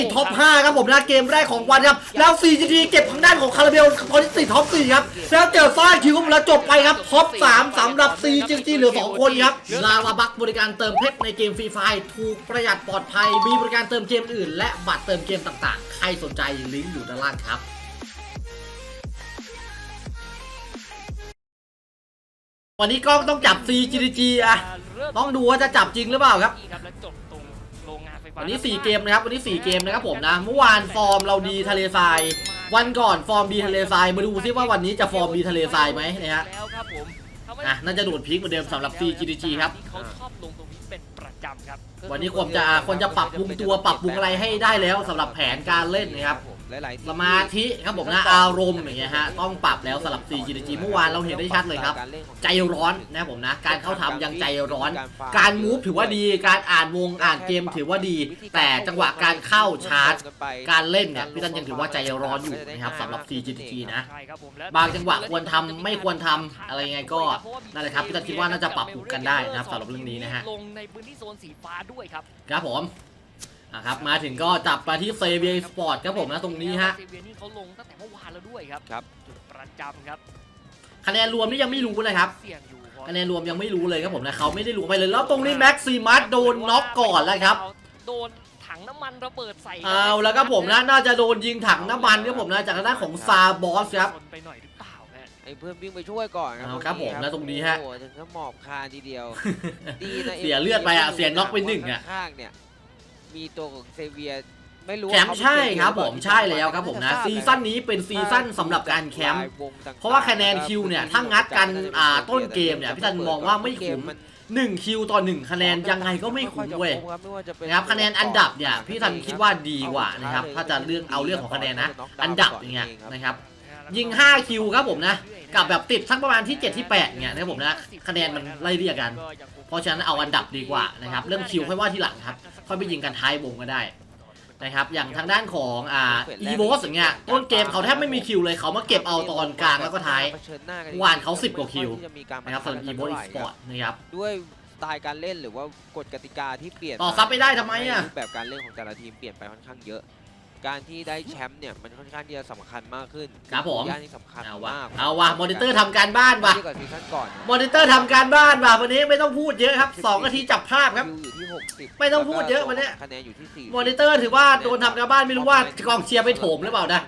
ติดท็อป 5 ครับผมนะเกมแรกของวันครับ แล้ว 4GT เก็บทางด้านของคาราเบลตอนนี้ติดท็อป 4 ครับ แล้วเจอซ่าคิวครับแล้วจบไปครับท็อป 3สำหรับ 4GT เหลือ 2 คนครับ ลาวาบักบริการเติมเพชรในเกมฟรีไฟถูกประหยัดปลอดภัย มีบริการเติมเกมอื่น และบัตรเติมเกมต่างๆ ใครสนใจลิงก์อยู่ด้านล่างครับวันนี้กล้องต้องจับ CGG อะต้องดูว่าจะจับจริงหรือเปล่าครับ วจบตรงโรงงานไฟฟ้าวันนี้ 4 เกมนะครับวันนี้ 4 เกมนะครับผมนะ เมื่อวานฟอร์มเราดีทะเลทราย วันก่อนฟอร์มดีทะเลทราย มาดูซิว่าวันนี้จะฟอร์มดีทะเลทรายไหมนะฮะแล้วครับผมทำให้อะน่าจะโดดพีคเหมือนเดิมสำหรับ CGG ครับที่เขาชอบลงตรงนี้เป็นประจำครับวันนี้ควรจะควรจะปรับปรุงตัวปรับปรุงอะไรให้ได้แล้วสำหรับแผนการเล่นนะครับ หลายๆสมาธิครับผมนะอารมณ์อย่างเงี้ยฮะต้องปรับแล้วสำหรับ CGG เมื่อวานเราเห็นได้ชัดเลยครับ ใจร้อนนะครับผมนะการเข้าทำยังใจร้อน การมูฟถือว่าดีการอ่านวงอ่านเกมถือว่าดี แต่จังหวะการเข้าชาร์จ การเล่นเนี่ยพี่ตันยังถือว่าใจร้อนอยู่นะครับสำหรับ CGG นะใช่ครับผมและบางจังหวะควรทำไม่ควรทำอะไรยังไงก็นั่นแหละครับพี่ตันคิดว่าน่าจะปรับปรุงกันได้นะครับสำหรับเรื่องนี้นะฮะลงในพื้นที่โซนสีฟ้าด้วยครับครับผม อะครับมาถึงก็จับมาที่เซเบียสปอร์ตครับผมนะตรงนี้ฮะเซเวียนี่เขาลงตั้งแต่เมื่อวานแล้วด้วยครับครับจุดประจำครับคะแนนรวมนี่ยังไม่รู้นะครับเสี่ยงอยู่พอคะแนนรวมยังไม่รู้เลยครับผมนะเขาไม่ได้รู้ไปเลยแล้วตรงนี้แม็กซิมัสโดนน็อกก่อนแล้วครับโดนถังน้ำมันระเบิดใส่เอาแล้วครับผมนะน่าจะโดนยิงถังน้ำมันครับผมนะจากทางด้านของซาบอสครับชนไปหน่อยหรือเปล่าฮะไอ้เพื่อนวิ่งไปช่วยก่อนเอาครับผมแล้วตรงนี้ฮะโอ้โหถึงก็หมอบคานทีเดียวดีนะเสียเลือดไปอะเสียน็อกไปหนึ่งอะข้างๆเนี่ย มีตัวของเซเวียไม่รู้แคมป์ใช่ครับผมใช่แล้วครับผมนะซีซั่นนี้เป็นซีซั่นสำหรับการแคมป์เพราะว่าคะแนนคิวเนี่ยถ้างัดกันอ่าต้นเกมเนี่ยพี่ตันมองว่าไม่คุ้ม1คิวต่อ1คะแนนยังไงก็ไม่คุ้มเว้ยนะครับคะแนนอันดับเนี่ยพี่ทันคิดว่าดีกว่านะครับถ้าจะเรื่องเอาเรื่องของคะแนนนะ อันดับอย่างเงี้ยนะครับ ยิง 5 คิวครับผมนะ กับแบบติดสักประมาณที่ 7 ที่8เนี่ยนะครับผมนะคะแนนมันไล่เรียกกัน เพราะฉะนั้นเอาอันดับดีกว่านะครับเรื่องคิวค่อยว่าที่หลังครับค่อยไปยิงกันท้ายวงก็ได้นะครับอย่างทางด้านของอ่าอีโวสอย่างเงี้ยต้นเกมเขาแทบไม่มีคิวเลยเขามาเก็บเอาตอนกลางแล้วก็ท้ายเมื่อวานเขา 10 กว่าคิวนะครับสำหรับอีโวอีสปอร์ตนะครับด้วยสไตล์การเล่นหรือว่ากฎกติกาที่เปลี่ยนต่อซับไม่ได้ทำไมอะรูปแบบการเล่นของแต่ละทีมเปลี่ยนไปค่อนข้างเยอะ การที่ได้แชมป์เนี่ยมันค่อนข้างที่จะสำคัญมากขึ้นครับผม ย่านที่สำคัญเอาวะมากเอาวะมอนิเตอร์ทำการบ้านวะเทียบกับซีซั่นก่อนมอนิเตอร์ทำการบ้านว่ะวันนี้ไม่ต้องพูดเยอะครับ2นาทีจับภาพครับคิวอยู่ที่60ไม่ต้องพูดเยอะวันเนี้ย คะแนนอยู่ที่4มอนิเตอร์ถือว่าโดนทำการบ้านไม่รู้ว่ากองเชียร์ไปโถมหรือเปล่านะ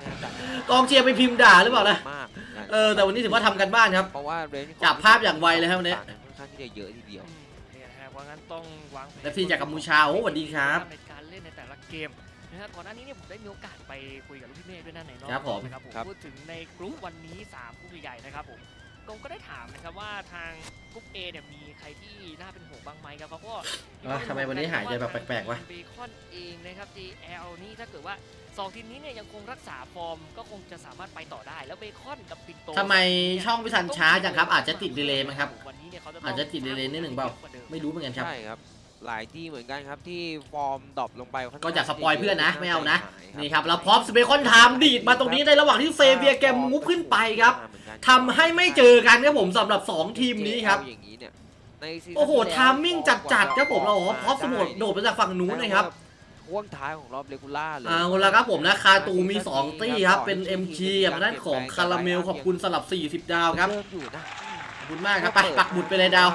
กองเชียร์ไปพิมพ์ด่าหรือเปล่านะมากเออแต่วันนี้ถือว่าทำกันบ้านครับ เพราะว่าเรนจ์จับภาพอย่างไวเลยครับวันนี้ ค่อนข้างที่จะเยอะทีเดียวอืมเนี่ยนะฮะเพราะงั้นต้องวางแผนและพี่จากกัมพูชาโอ้สวัสดีครับ ในการเล่นในแต่ละเกม นะฮะก่อนหน้านี้เนี่ยผมได้มีโอกาสไปคุยกับลูกพี่เมฆด้วยนะในนอกครับผม นะครับผมครับ พูดถึงในกรุ๊ปวันนี้3กรุ๊ปใหญ่ๆนะครับผมผมก็ได้ถามนะครับว่าทางกรุ๊ป A เนี่ยมีใครที่น่าเป็นห่วงบ้างไหมครับเขาก็เอ้ยทำไมวันนี้หายใจแบบแปลกๆวะ เบคอนเองนะครับ JL นี่ถ้าเกิดว่าสองทีมนี้เนี่ยยังคงรักษาฟอร์มก็คงจะสามารถไปต่อได้แล้วเบคอนกับปินโต ทำไมช่องพิธันช้าจังครับ อาจจะติดดีเลย์มั้งครับ วันนี้เนี่ยเขาจะอาจจะติดดีเลย์นิดหนึ่งเปล่า ไม่รู้เหมือนกันครับ ใช่ครับ หลายที่เหมือนกันครับที่ฟอร์มดรอปลงไปค่นข้งก็อย่าสปอยเพื่อนนะไม่เอานะหายนี่ครับแล้วพร้อมสเปคอนไทม์ดีดมาตรงนี้ในระหว่างที่เซเบียแกมมูฟขึ้นไปครับเหมือนกันทำให้ไม่เจอกันครับผมสำหรับ 2 ทีมนี้ครับอย่างนี้เนี่ยในซีซั่นโอ้โหที่แล้วทามมิ่งจัดๆครับผมเราพร้อมสมุดโดดมาจากฝั่งนู้นนะครับช่วงท้ายของรอบเลกูล่าเลยเอาละครับผมนะคาตูมี 2 ตี้ครับ เป็น MG กับทางด้านของคาราเมลขอบคุณสลับ 40 ดาวครับเริ่มอยู่นะขอบคุณมากครับไปปักหมุดไปเลยดาว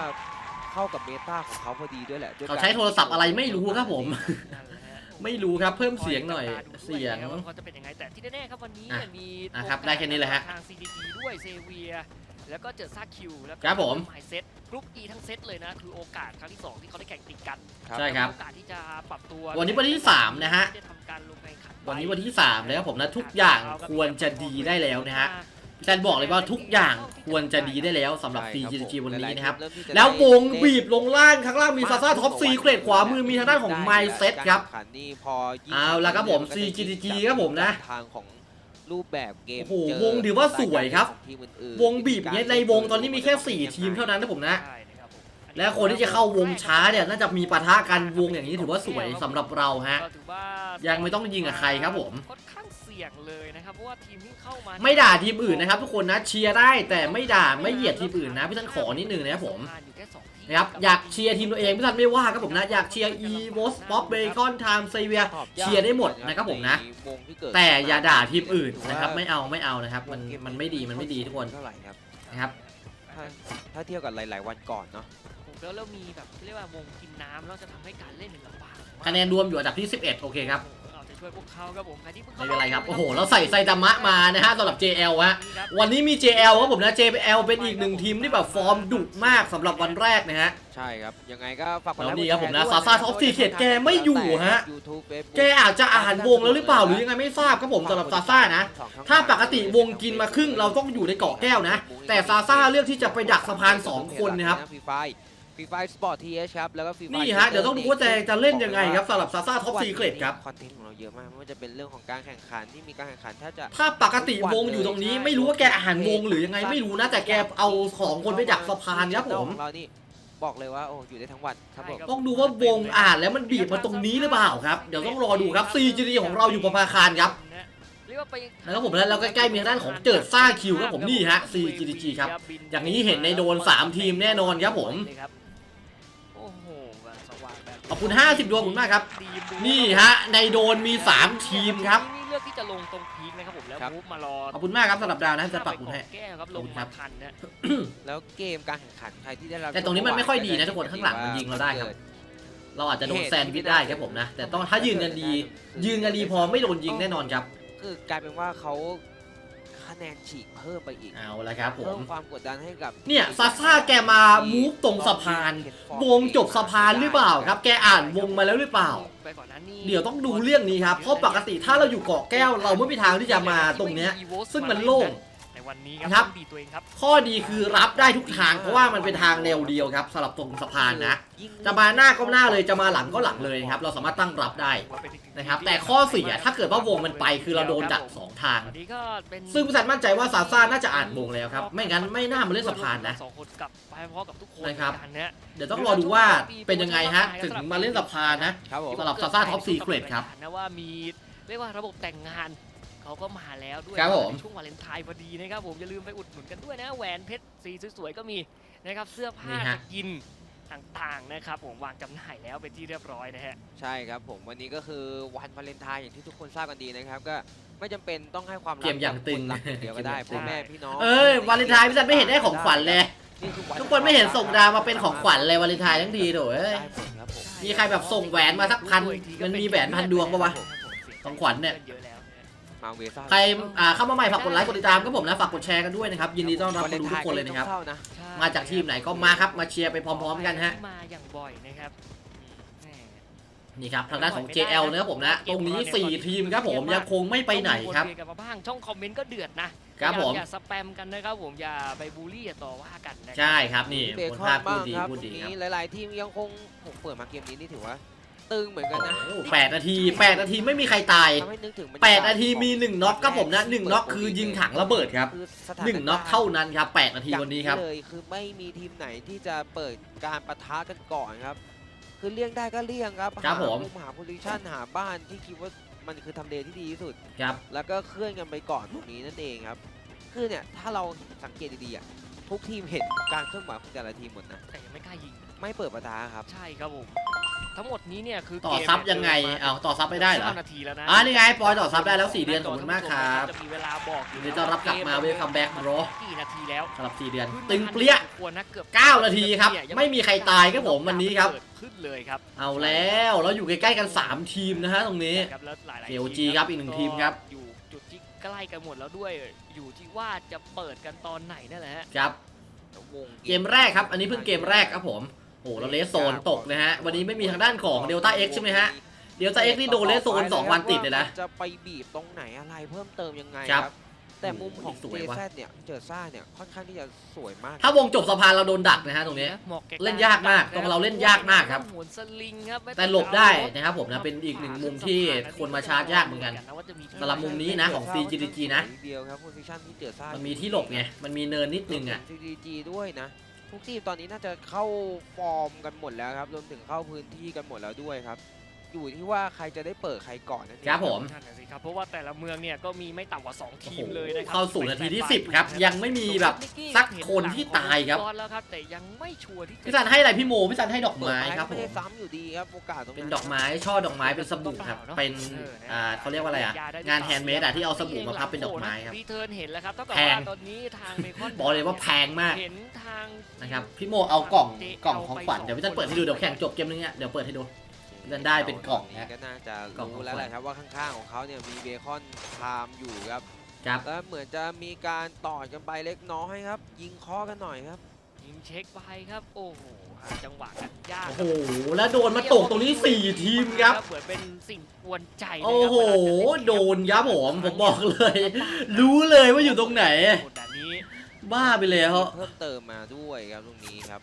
เข้ากับเมตาของเขาพอดีด้วยแหละด้วยเขาใช้โทรศัพท์อะไรไม่รู้ครับผม นั่นแหละฮะไม่รู้ครับเพิ่มเสียงหน่อยเสียงว่าเขาจะเป็นยังไงแต่ที่แน่ๆครับวันนี้อะเนี่ยมีอะครับได้แค่นี้เลยฮะทาง CDP ด้วยเซเวียแล้วก็เจอซาคิวแล้วก็ครับผมหมายเซตกรุ๊ป E ทั้งเซตเลยนะคือโอกาสครั้งที่2ที่เขาได้แข่งติดกันใช่ครับ โอกาสที่จะปรับตัววันนี้วันที่3นะฮะ ที่จทำการลงแข่งขันวันนี้วันที่3แล้วครับผมนะทุกอย่างควรจะดีได้แล้วนะฮะ พี่แตนบอกเลยว่าทุกอย่างควรจะดีได้แล้วสำหรับใช่ครับ CGG วันนี้นะครับหลายๆทีมเริ่มที่จะแล้ววงได้บีบลงล่างข้างล่างมีซาซาท็อปซีเกรดขวามือมีทางด้านของไมเซ็ตครับการแข่งขันนี่พอยิ่งเอาละครับผมนก็จะ CGG ยิ่งครับผมนะทางของรูปแบบเกมโอ้โหเจวงถือว่าสวยครับของทีมอื่นๆวงบีบเนี้ยในวงตอนนี้มีแค่ 4 ทีมเท่านั้นนะผมนะ และคนที่จะเข้าวงช้าเนี่ยน่าจะมีปะทะกันวงอย่างนี้ถือว่าสวยสำหรับเราฮะ ก็ถือว่ายังไม่ต้องยิงกับใครครับผม ค่อนข้างเสี่ยงเลยนะครับเพราะว่าทีมที่เข้ามาไม่ด่าทีมอื่นนะครับทุกคนนะเชียร์ได้แต่ไม่ด่าไม่เหยียดทีมอื่นนะพี่ท่านขอนิดนึงนะครับผมอยู่แค่สองทีมนะครับอยากเชียร์ทีมตัวเองพี่ท่านไม่ว่าครับผมนะ อยากเชียร์อีวอสป๊อปเบคอนไทม์เซเวียเชียร์ได้หมดนะครับผมนะในวงที่เกิดแต่อย่าด่าทีมอื่นนะครับไม่เอาไม่เอานะครับมันมันไม่ดีมันไม่ดีทุกคนเท่าไหร่ครับนะครับ ถ้าถ้าเทียบกับหลาย ๆ วันก่อนเนาะผม แล้วเรามีแบบเรียกว่าวงกินน้ำแล้วจะทำให้การเล่นเนี่ยลำบากมากคะแนนรวมอยู่อันดับที่ 11 โอเคครับเราจะช่วยพวกเขาครับผมใครที่พิ่งไม่ข้าาเป็นไรครับ โอ้โห เราใส่ไซตามะมานะฮะสำหรับ JL ฮะ นี่ครับ วันนี้มี JL ครับผมนะ JL เป็นอีกหนึ่งทีมที่แบบฟอร์มดุมากสำหรับวันแรกนะฮะ ใช่ครับ ยังไงก็ฝากกดแล้วไลค์นี่ครับผมนะกดแชซาซ่า Top Secret แกไม่อยู่ฮะ YouTube Facebook แกอาจจะอ่านวงแล้วหรือเปล่าหรือยังไงไม่ทราบครับผมสำหรับซาซ่านะ ถ้าปกติวงกินมาครึ่งเราต้องอยู่ในเกาะแก้วนะ แต่ซาซ่าเลือกที่จะไปดักสะพาน2คนนะครับฟรีไฟฟรีไฟสปอร์ตทีเอชครับ แล้วก็ฟรีไฟนี่ฮะ เดี๋ยวต้องดูว่าจะจะเล่นยังไงครับสำหรับซาซ่าท็อปซีเครตครับ คอนเทนต์ของเราเยอะมากไม่ว่าจะเป็นเรื่องของการแข่งขันที่มีการแข่งขันถ้าจะถ้าปกติวงอยู่ตรงนี้ ไม่รู้ว่าแกอ่านวงหรือยังไงไม่รู้นะแต่แกเอาของคนไปดักสะพานครับผมของเรานี่บอกเลยว่าโอ้อยู่ได้ทั้งวันครับผมต้องดูว่าวงอ่านแล้วมันบีบมาตรงนี้หรือเปล่าครับเดี๋ยวต้องรอดูครับ CGD ของเราอยู่ประภาคารครับเรียกว่าไปแล้วผมแล้วเราใกล้ๆมีทางด้านของเจิดซ่าคิวครับผมนี่ฮะ CGDG ครับ อย่างนี้เห็นในโดน 3 ทีมแน่นอนครับผม ขอบคุณ 50 ดวงขอบคุณมากครับดีมดูนี่ฮะ ในโดนมี 3 ทีมครับ นี่เลือกที่จะลงตรงพีคนะครับผมแล้วครับมูฟมารอขอบคุณมากครับสำหรับดาวนะจะปักหมุดให้แก้วครับลงขอบคุณครัมาบทันนะแล้วเกมการแข่งขันใครที่ได้รับแต่ตรงนี้มันไม่ค่อยดีนะทุกคนข้างหลังมันยิงเราได้ครับเราอาจจะโดนแซนด์วิชได้ครับผมนะ แต่ต้องถ้ายืนกันดี ยืนกันดีพอไม่โดนยิงแน่นอนครับ คือกลายเป็นว่าเขา คะแนนฉีกเพิ่มไปอีกเอาละครับผเพิ่มมความกดดันให้กับเนี่ยซาซ่าแกมามูฟตรงสะพาน วงจบสะพานหรือเปล่าครับ แกอ่านวงมาแล้วหรือเปล่าไปก่อนหนั้นนี่เดี๋ยวต้องดูเรื่องนี้ครับเพราะปกติถ้าเราอยู่เกาะแก้ว เราไม่มีทางที่จะมาตรงเนี้ยซึ่งมันโล่งใน วันนี้คครัรับบต้องดีตัวเองครับ ข้อดีคือรับได้ทุกทางเพราะว่ามันเป็นทางแนวเดียวครับสำหรับตรงสะพานนะยิ่งจะมาหน้าก็หน้าเลยจะมาหลังก็หลังเลยครับ เราสามารถตั้งรับได้นะครับ แต่ข้อเสียถ้าเกิดว่าวงมันไปคือเราโดนดักสองทางวันนี้ก็เป็นซึ่งพี่สันมั่นใจว่าซาซ่าน่าจะอ่านวงแล้วครับ ไม่งั้นไม่น่ามาเล่นสะพานนะสองคนกลับไปพร้อมกับทุกคนนะครับกันนะเดี๋ยวต้องรอดูว่าเป็นยังไงฮะถึงมาเล่นสะพานนะครับผมสำหรับ Zaza Top Secret ครับนะว่ามีเรียกว่าระบบแต่งงาน เขาก็มาแล้วด้วยครับผมในช่วงวาเลนไทน์พอดีนะครับผมอย่าลืมไปอุดหนุนกันด้วยนะแหวนเพชรสีสวยๆก็มีนะครับเสื้อผ้านี่ฮะสกินต่างๆนะครับผมวางจำหน่ายแล้วเป็นที่เรียบร้อยนะฮะใช่ครับผมวันนี้ก็คือวันวาเลนไทน์อย่างที่ทุกคนทราบกันดีนะครับก็ไม่จำเป็นต้องให้ความรัเกมอย่างตึงกับคนรักอย่างเดียวก็ได้เกมอย่างตึงพ่อแม่พี่น้องเอ้ยวาเลนไทน์พี่สันไม่เห็นได้ของขวัญเลยนี่คือวัทุกคนไม่เห็นส่งดาวมาเป็นของขวัญเลยวาเลนไทน์ทั้งทีโถเอ้ยได้หมดครับผมมีใครแบบส่งแหวนมาสักพันมันมีแหวนพันดวงปะวะของขวัญเนี่ย มาเวซ่าใครอ่าเข้ามาใหม่ฝากกดไลค์กดติดตามครับผมนะฝากกดแชร์กันด้วยนะครับยินดีต้อนรับคนดูทุกคนเลยนะครับวาเลไทก็ต้องเข้านะใช่มาจากทีมไหนก็มาครับมาเชียร์ไปพร้อม ๆ กันฮะมาอย่างบ่อยนะครับแหมนี่ครับทางด้านของ JL นะครับผมนะ ตรงนี้ 4 ทีมครับผมยังคงไม่ไปไหนครับต้องมีนเยกันมาบ้างช่องคอมเมนต์ก็เดือดนะครับผมอย่าสแปมกันนะครับผมอย่าไปบูลลี่อย่าต่อว่ากันนะครัใช่ครับนี่เบคนคอภานคพูบ้าดงดีครับพูดดีครับนี้หลาย ๆ ทีมยังคงผมเปิดมาเกมนี้นี่ถือว่า ตึงเหมือนกันนะโอ้แปดนาทีแปดนาทีไม่มีใครตายทำให้นึกถึงบรรยกศแปดนาทีมีหนึ่งน็อกครับผมนะหนึ่งน็อกคือยิงถังระเบิดครับคือสถาหนึ่งน็อกเท่านั้นครับแปดนาทีวันนี้ครับเลยคือไม่มีทีมไหนที่จะเปิดการปะทะกันก่อนครับ คือเลี่ยงได้ก็เลี่ยงครับครับหาผมมุหาโพซิชันหาบ้านที่คิดว่ามันคือทำเลที่ดีที่สุด ครับ แล้วก็เคลื่อนกันไปก่อนตรงนี้นั่นเองครับ คือเนี่ยถ้าเราสังเกตดีๆอะทุกทีมเห็นการเคลื่อนไหวของแต่ละทีมหมดนะ แต่ยังไม่กล้ายิง ไม่เปิดปะทะครับ ใช่ครับผม ทั้งหมดนี้เนี่ยคือต่อเกมซับเนี่ยังไงดินมาเอาต่อซับไม่ได้เหรอก้านาทีแล้วนะอ่านี่ไงปอยต่อซับได้แล้วสี่เดือนขอบคุณมากครับจะมีเวลาบอกอยู่ยินดีต้อนรับกลับมา Welcome back bro กี่นาทีแล้วสำหรับสี่เดือน ตึงเปรี้ยควรนะเกือบ9นาทีครับ ไม่มีใครตายครับผมวันนี้ครับเกิดขึ้นเลยครับเอาแล้วเราอยู่ใกล้ๆกัน 3 ทีมนะฮะตรงนี้ครับแล้วหลายๆ KOG ทีมครับอีกหนึ่งทีมครับอยู่จุดที่ใกล้กันหมดแล้วด้วยอยู่ที่ว่าจะเปิดกันตอนไหนนั่นแหละฮะครับวงเกมแรกครับ อันนี้เพิ่งเกมแรกครับผม โอ้เราเลสโซนตกนะฮะ วันนี้ไม่มีทางด้านของเดลต้าเอ็กใช่ไหมฮะ เดลต้าเอ็กนี่โดนเลสโซน2วันติดเลยนะ จะไปบีบตรงไหนอะไรเพิ่มเติมยังไงครับ แต่มุมของสเจวยว่ะซเนี่ยเจอซ่าเนี่ยค่อนข้างที่จะสวยมาก ถ้าวงจบสะพานเราโดนดักนะฮะตรงนี้หมอกแกเล่นยากมากตรงเราเล่นยากมากครับหมุนสลิงครับไม่องแต่หลบได้นะครับผมนะเป็นอีกหนึ่งมุมที่คนมาชาร์จยากเหมือนกันว่าจะมีสำหรับมุมนี้นะของ CGG นะเดียวครับโพซิชันที่เจอซ่ามันมีที่หลบไงมันมีเนินนิดนึงอะ CGG ด้วยนะ ทุกทีมตอนนี้น่าจะเข้าฟอร์มกันหมดแล้วครับรวมถึงเข้าพื้นที่กันหมดแล้วด้วยครับ อยู่ที่ว่าใครจะได้เปิดใครก่อนนั่นเองครับผม นั่นน่ะสิครับเพราะว่าแต่ละเมืองเนี่ยก็มีไม่ต่ำกว่า 2 ทีมเลยนะครัเข้าสู่นาทีที่ 10 ครับ ยังไม่มีแบบ สักคนที่ตายครับเห็นหลังของแล้วครับ แต่ยังไม่ชัวร์ที่จะพี่ซันให้อะไรพี่โมพี่ซันให้ดอกเปิดไม้ไปครับผไม่มได้ซ้ำอยู่ดีครับโอกาสตรงเป็นนั้นดอกไม้ช่อดอกไม้เป็นสบู่ครับเป็นอ่าเขาเรียกว่าอะไรอะงานแฮนด์เมดอะที่เอาสบู่มาพับเป็นดอกไม้ครับ รีเทิร์นเห็นแล้วครับเท่ากับแพง ว่าตอนนี้ทางเมคอนบอกเลยว่าแพงมากเห็นทาง นะครับพี่โมเอากล่องกล่องของขวัญเดี๋ยวพี่ซันเปิดให้ดูเดี๋ยวแข่งจบเกมนึงเนี่ยเดี๋ยวเปิดให้ดู เล่นได้เป็นกล่องนะ ก็น่าจะกล่องของรู้แล้วแหละครับว่าข้างๆของเขาเนี่ยมีเบคอนไทม์อยู่ครับครับแล้วเหมือนจะมีการต่อกันไปเล็กน้อยครับ ยิงเคอกันหน่อยครับ ยิงเช็คไปครับ โอ้โหหาจังหวะกันยากโอ้โห แล้วโดนมาตกตรงนี้ 4 ทีมครับ เหมือนเป็นสิ่งกวนใจนะครับโอ้โห โดนครับผมผมบอกเลย รู้เลยว่าอยู่ตรงไหน แบบนี้บ้าไปเลยเขาเพิ่มเติมมาด้วยครับตรงนี้ครับ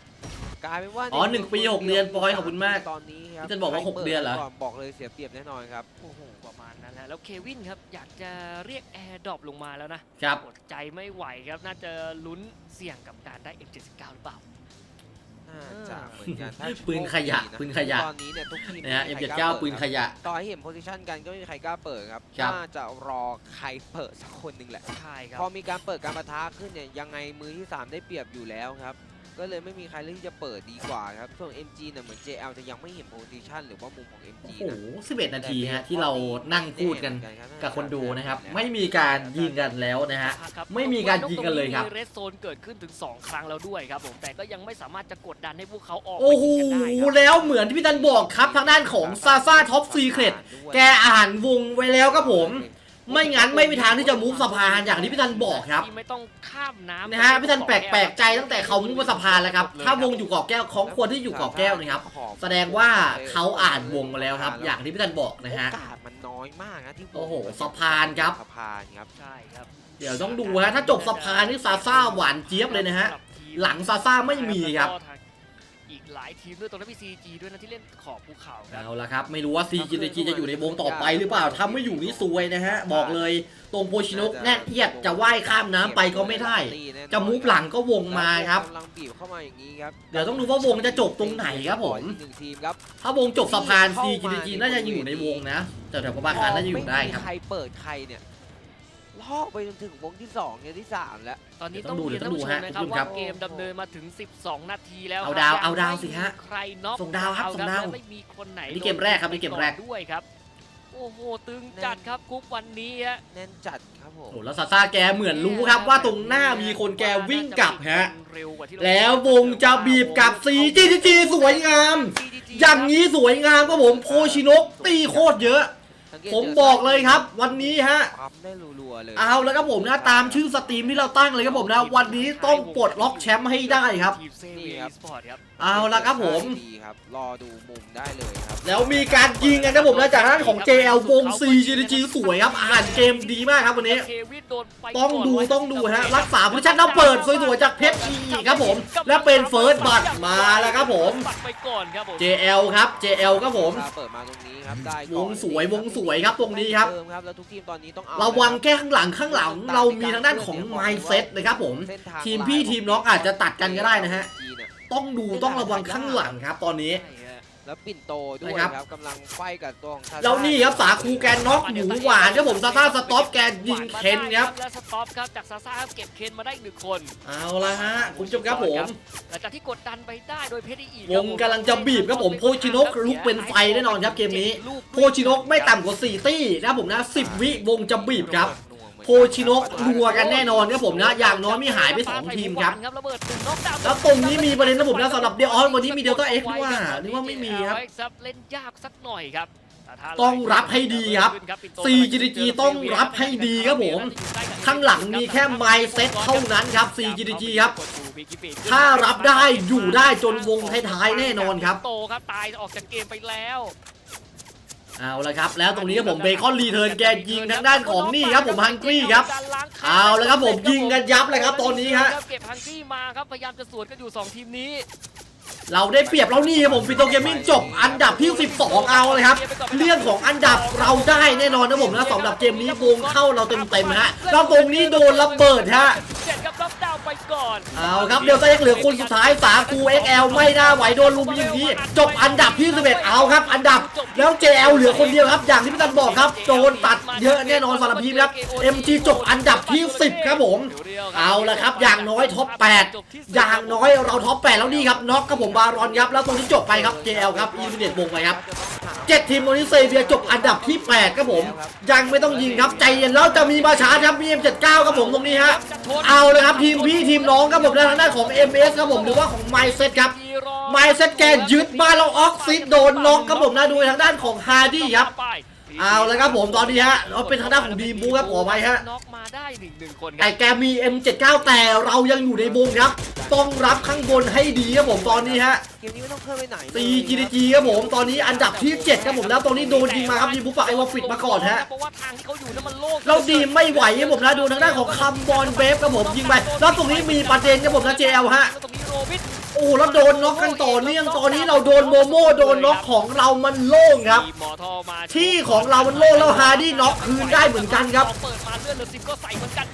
กลายเป็นว่าอ๋อหนึ่งปีหกเดือนปอยขอบคุณมากตอนนี้ครับพี่จะบอกว่าหกเดือนเหรอใคปิดก่บอกเลยเสียเปรียบแน่นอนครับโอ้โหประมาณนั้นแหละแล้วเควินครับอยากจะเรียกแอร์ดรอปลงมาแล้วนะครับอดใจไม่ไหวครับน่าจะลุ้นเสี่ยงกับการได้ M79 หรือเปล่าน่าจะเหมือนกันถ้าปืนขยะโชคดีปืนขยะตอนนี้เนี่ยทุกทีมนะฮะไม่มีใคร M79 กล้าปืนเดขครับยะต่อให้เห็นโพซิชันกันก็ไม่มีใครกล้าเปิดครับครับน่าจะรอใครเปิดสักคนหนึ่งแหละใช่ครับพอมีการเปิดการประทะขึ้นเนี่ยยังไงมือที่ 3 ได้เปรียบอยู่แล้วครับ ก็เลยไม่มีใครเลือกที่จะเปิดดีกว่าครับ ส่วน MG เนี่ยเหมือน JL จะยังไม่เห็นโพซิชันหรือว่ามุมของ MG โอ้โหนะ11 นาทีฮะที่เรานั่งพูดกันกับคนดูนะครับ ไม่มีการยิงกันแล้วนะฮะ ครับไม่มีการยิงกันเลยครับมีเรสโซนเกิดขึ้นถึง 2 ครั้งแล้วด้วยครับผมแต่ก็ยังไม่สามารถจะกดดันให้พวกเขาออกโอ้โหมายิงกันได้ครับ แล้วเหมือนที่พี่ตันบอกครับทางด้านของซาซาท็อปซีเครตแกอ่านวงไว้แล้วครับผม ไม่งั้นไม่มีทางที่จะมูฟสะพานอย่างที่พี่ตันบอกครับที่ไม่ต้องข้ามน้ำนะฮะพี่ตันแปลกๆใจตั้งแต่เขามุกมาสะพานแล้วครับ ถ้าวงอยู่เกาะแก้วของควรที่อยู่เกาะแก้วนะครับ แสดงว่าเขาอ่านวงมาแล้วครับ อย่างที่พี่ตันบอกนะฮะโอกาสมันน้อยมากนะที่วงโอ้โหสะพานครับสะพานครับใช่ครับ เดี๋ยวต้องดูฮะถ้าจบสะพานนี่ซาซ่าหวานเจี๊ยบเลยนะฮะหลังซาซ่าไม่มีครับแล้วก็ทาง อีกหลายทีมด้วยตรงนั้นมี CG ด้วยนะที่เล่นขอบภูเขาครับเอาละครับ ไม่รู้ว่าซีจีจีจะอยู่ในวงต่อไปหรือเปล่าถ้าไม่อยู่นี่ซวยนะฮะ บอกเลยตรงโพชินกแน่นเอียดจะว่ายข้ามน้ำไปก็ไม่ได้ จะมุฟหลังก็วงมาครับกำลังบีบเข้ามาอย่างนี้ครับเดี๋ยวต้องดูว่าวงจะจบตรงไหนครับผมอีกหนึ่งทีมครับถ้าวงจบสะพาน CGG น่าจะอยู่ในวงนะแต่แถวประภาคารน่าจะอยู่ได้ครับม่มีใครเปิดใครเนี่ย ลอกไปจนถึงวงที่สองเนี่ยที่สามแล้ว ตอนนี้เดี๋ยวต้ต้อองงดูเรียนเดี๋ท่ายวนต้องดูผู้ชมนะครับฮะว่าคุณผู้ชมครับเกมดำเนินมาถึง 12 นาทีแล้วเอาครับดาวยังเอาดาวไม่สิฮะมีใครน็อกส่งดาวครับส่งดาวและไม่มีคนไหนอันนี้เกมแรกครับนี่เกมแรกโดนไปอนด้วยครับโอ้โหตึงจัดครับกรุ๊ปวันนี้ฮะแน่นจัดครับผมโอ้แล้วซาซ่าแกเหมือนรู้ครับว่าตรงหน้ามีคนแกวิ่งกลับฮะเร็วกาที่เราแล้ววงจะบีบกลับ CGG สวยงาม อย่างนี้สวยงามครับผมโพชินกตีโคตรเยอะสังเกต ผมบอกเลยครับ วันนี้ฮะปั๊มได้รัวๆเลยเอาแล้วครับผมนะตามชื่อสตรีมที่เราตั้งเลยครับผมนะวันนี้ต้องปลดล็อกแชมป์ให้ได้ครับทีมเซเวียสปอร์ตครับเอาละครับผมดีครับรอดูมุมได้เลยครับแล้วมีการยิงกันครับผมนะจากด้านของ JL วง CGG สวยครับอ่านเกมดีมากครับวันนี้เควินโดนไปต้องดูก่นต้องดูฮะรักษาโพซิชั่นแล้วเปิดสวยๆจากเพชรอีครับผม และเป็นเฟิร์สบัตมาแล้วครับผมบัตรไปก่อนครับผม JL ครับ JL ครับผมเปิดมาตรงนี้ครับได้วงสวยวงสวยครับตรงนี้ครับเติมครับ แล้วทุกทีมตอนนี้ต้องเอาระวังแก้ข้างหลังข้างหลัง เรามีทางด้านของ mindset นะครับผมเส้นทางทีมพี่ทีมน้องอาจจะตัดกันก็ได้นะฮะจีเนี่ยต้องดูต้องระวังข้างหลังครับตอนนี้ใช่ฮะ แล้วปิ่นโตด้วยนะครับ ครับกำลังไฟกับตัวของซาซ่าแล้วนี่ครับสาคูแกนน็อกหมูหวานครับผมซาต้าสต็อปแกนยิงเคนครับและสต็อปครับจากซาซ่าครับเก็บเคนมาได้อีกหนึ่งคนเอาละฮะคุณผู้ชมครับผมหลังจากที่กดดันไปได้โดยเพชรอีกวงกำลังจะบีบครับผมโพชินกลุกเป็นไฟแน่นอนครับเกมนี้ โพชินกไม่ต่ำกว่า4ตี้นะครับผมนะ 10 วิวงจะบีบครับ โพชินกรัวกันแน่นอนครับผมนะ อย่างน้อยมีหายไป2ทีมครับ ระเบิดหนึ่งน็อกดาวน์แล้วตรงนี้มีประเด็นนะผมนะสำหรับเดออนวันนี้มีเดลต้าเอ็กซ์ว่าหรือว่าไม่มีครับ ครับเล่นยากสักหน่อยครับแต่ถ้าต้องรับให้ดีครับ CGG ต้องรับให้ดีครับผม ข้างหลังมีแค่ mindset เท่านั้นครับ CGG ครับ ถ้ารับได้อยู่ได้จนวงท้ายๆแน่นอนครับ โตครับตายออกจากเกมไปแล้ว เอาละครับ แล้วตรงนี้ครับผมเบคอนรีเทิร์นแกยิงทางด้านของนี่ครับผมฮังกี้ครับ เอาละครับผมยิงกันยับเลยครับตอนนี้ฮะเก็บฮังกี้มาครับพยายามจะสวนกันอยู่สองทีมนี้ เราได้เปรียบแล้วนี่ครับผมฟิโตเกมมิ่งจบอันดับที่ 12 เอาเลยครับ เรื่องของอันดับเราได้แน่นอนนะผมนะสำหรับเกมนี้วงเข้าเราเต็มๆฮะแล้วตรงนี้โดนระเบิดฮะเอาครับเดี๋ยวจะยังเหลือคนสุดท้ายสาคู XL ไม่น่าไหวโดนลุมอยิงทีจบอันดับที่11เอาครับ อันดับแล้ว JL เหลือคนเดียวครับ อย่างที่พี่ตันบอกครับโดนตัดเยอะแน่นอนสำหรับทีมครับ MG จบอันดับที่ 10 ครับผม เอาละครับ อย่างน้อยท็อป8อย่างน้อยเราท็อป8แล้วนี่ครับน็อกครับผมบารอนครับแล้วตรงนี้จบไปครับ JL ครับอีเดวงไปครับเจ็ดทีมโมนิเซเบียจบอันดับที่8ครับผม ยังไม่ต้องยิงครับใจเย็นแล้วจะมีมาชาร์จครับมี M79 ครับผมตรงนี้ฮะเอาเลยครับทีมพี่ทีมน้องครับผมในทางด้านของ MS ครับผมหรือว่าของ m i s e t ครับ m i s e t แกยึดบ้านเราออกซิดโดนน็อกครับผมนะดูทางด้านของฮาร์ดี้ครับ เอาเลยครับผมตอนนี้ฮะเราเป็นทางด้านของดีบูครับขอไปฮะน็อกมาได้หนึ่งหนึ่งคนคแต่รับแกมี M79 แต่เรายังอยู่ในวงครับ ต้องรับข้างบนให้ดีครับผมตอนนี้ฮะเกมนี้ไม่ต้องเคลื่อนไปไหนเลยตี GDG ครับผมตอนนี้อันดับที่7ครับผมแล้วตรงนี้โดนยิงมาครับดีบูฝากไอวอฟิตมาก่อนฮะเพราะว่าทางที่เขาอยู่นั้นมันโล่งเราดีไม่ไหวครับผมนะดูทางด้านของคัมบอลเบฟครับผมยิงไปแล้วตรงนี้มีประเด็นครับผมนะ JL ฮะแล้วตรงนี้โรบิท โอ้แล้วโดนน็อกกันต่อเนื่องตอนนี้เราโดนโมโม่โดนน็อกของเรามันโล่งครับ มีมอทอมาที่ของเรามันโล่งแล้วฮาร์ดี้น็อกคืนได้เหมือนกันครับ เปิดมาเลื่อนเหลือสิบก็ใส่เหมือนกันบล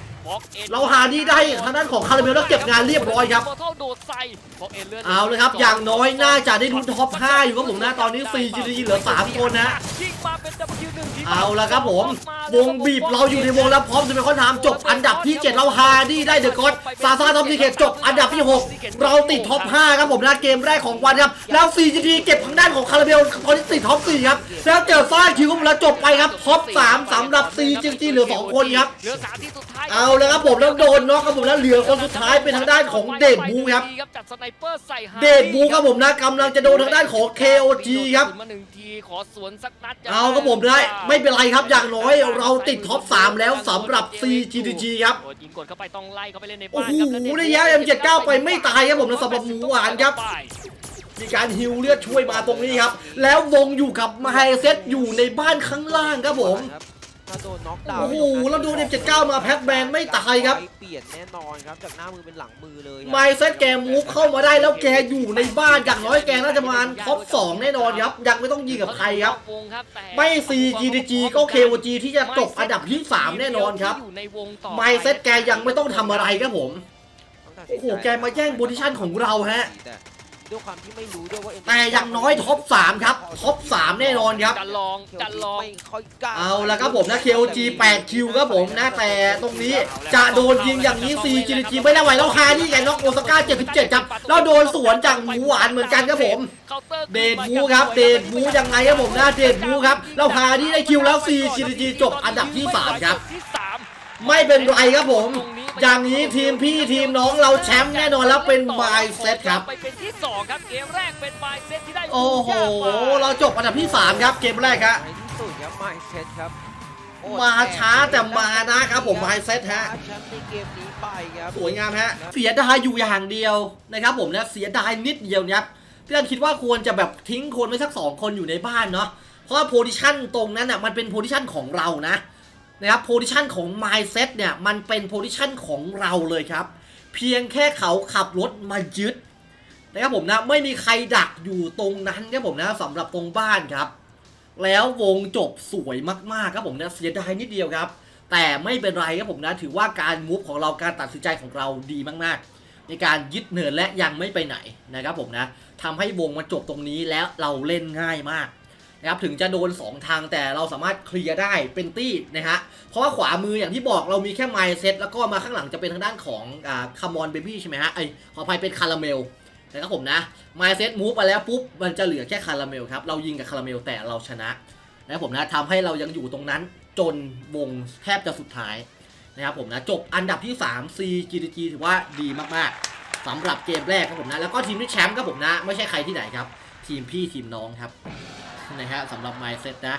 ็อก เอ็นเราหาที่ได้ทางด้านของคาราเมลแล้วเก็บงานเรียบร้อยครับมอทอโดดใส่บล็อกเอ็นเลื่อนเอาเลยครับอย่างน้อยน่าจะได้ลุ้นท็อป 5 อยู่ครับผมนะตอนนี้ 4GD เหลือ 3 คนนะยิงมาเป็น W1 ที่เอาละครับผม วงบีบเราอยู่ในวงแล้วพร้อมจะเป็นข้อถามจบอันดับที่ 7 เราฮาร์ดี้ได้เดอะก็อดซาซาท็อปซีเคจบอันดับที่ 6 เราติดท็อป 5 ครับผมนะเกมแรกของวันครับแล้ว 4GD เก็บทางด้านของคาราเมลตอนนี้ติดท็อป4ครับแล้วเจอซ่าคิวครับผมแล้วจบไปครับท็อป3สำหรับ 4GD เหลือ 2 คนครับเหลือสามที่สุดท้ายเอาเลยครับผมแล้วโดนน็อกครับผมแล้วเหลือคนสุดท้ายเป็นทางด้านของเดดบูครับจัดสไนเปอร์ใส่ฮาเดดบูครับผมนะกำลังจะโดนทางด้านของ KOG ครับมาหนึ่งทีขอสวนสักนัดเอาครับผมนะไม่เป็นไรครับอย่างน้อยเราติดท็อป 3 แล้วสำหรับ CGDG ครับโดนยิงกดเข้าไปต้องไล่เข้าไปเล่นในโอ้บ้านโหครับแล้วเดได้แย้ M79 ไปไม่ตายครับผมนะสำหรับหมูหวานครับมีการฮิวเลือดช่วยมาตรงนี้ครับ แล้ววงอยู่กับมาไฮเซตอยู่ในบ้านข้างล่างครับผม ถ้าโดนน็อกดาวน์โอ้โหแล้วโดน M79 มาแพ็คแบนไม่ตายครับ เปลี่ยนแน่นอนครับจากหน้ามือเป็นหลังมือเลยไมเซตแกมูฟเข้ามาได้แล้วแกอยู่ในบ้านอย่างน้อยแกน่าจะมาท็อป2แน่นอนครับยังไม่ต้องยิงกับใครครับวงครับแต่ไม่ CGDG ก็ KOG ที่จะจบอันดับที่3แน่นอนครับที่ยู่ในวงต่อไมเซตแกยังไม่ต้องทำอะไรครับผมโอ้โหแกมาแย่งโพซิชันของเราฮะแต่ ด้วยความที่ไม่รู้ด้วยว่าแต่อย่างน้อยท็อป3ครับท็อป3แน่นอนครับ จะลองจะลองไม่ค่อยกล้าเอาละครับผมนะ KOG 8คิวครับผมนะแต่ตรงนี้จะโดนยิงอย่างนี้ CGDG ไม่ได้ไหวแล้วฮานี่ไงน็อกโอซาก้า77ครับแล้วโดนสวนจากหมูหวานเหมือนกันครับผมเคาน์ตอร์เดดบูครับเดดบูยังไงครับผมนะเดดบูครับแล้วฮานี่ได้คิวแล้ว CGDG จบอันดับที่3ครับที่สามไม่เป็นไรครับผม อย่างนี้ทีมพี่ทีมน้องเราแชมป์แน่นอนแล้วเป็น Mindset ครับ ไปเป็นที่สองครับเกมแรกเป็นไมเซ็ตที่ได้โอ้โห เราจบอันดับที่3ครับเกมแรกครับในที่สุดครับไมเซ็ตครับโอ้มาช้าแต่มานะครับผม Mindset ฮะแชมป์ในเกมนี้ไปครับสวยงามฮะ เสียดายอยู่อย่างเดียวนะครับผมนะเสียดายนิดเดียวนะครับพี่ตันคิดว่าควรจะแบบทิ้งคนไว้สัก2คนอยู่ในบ้านเนาะเพราะว่าโพซิชันตรงนั้นอะมันเป็นโพซิชันของเรานะ นะครับโพซิชันของ Mindset เนี่ยมันเป็นโพซิชันของเราเลยครับ เพียงแค่เขาขับรถมายึดนะครับผมนะไม่มีใครดักอยู่ตรงนั้นครับผมนะสำหรับตรงบ้านครับ แล้ววงจบสวยมากๆครับผมนะเสียดายนิดเดียวครับ แต่ไม่เป็นไรครับผมนะถือว่าการมูฟของเราการตัดสินใจของเราดีมากๆ ในการยึดเนินและยังไม่ไปไหนนะครับผมนะทำให้วงมันจบตรงนี้แล้วเราเล่นง่ายมาก นะครับถึงจะโดน 2 ทางแต่เราสามารถเคลียร์ได้เป็นตี้นะฮะเพราะว่าขวามืออย่างที่บอกเรามีแค่ไมเซตแล้วก็มาข้างหลังจะเป็นทางด้านของอ่าคามอนเบบี้ใช่ไหมฮะไอขออภัยเป็นคาราเมลนะครับผมนะไมเซตมูฟไปแล้วปุ๊บมันจะเหลือแค่คาราเมลครับเรายิงกับคาราเมลแต่เราชนะนะครับผมนะทำให้เรายังอยู่ตรงนั้นจนวงแทบจะสุดท้ายนะครับผมนะจบอันดับที่ 3 CGG ถือว่าดีมากๆสำหรับเกมแรกครับผมนะ แล้วก็ทีมที่แชมป์ครับผมนะ ไม่ใช่ใครที่ไหนครับ ทีมพี่ทีมน้องครับ นะฮะสำหรับ Mindset นะ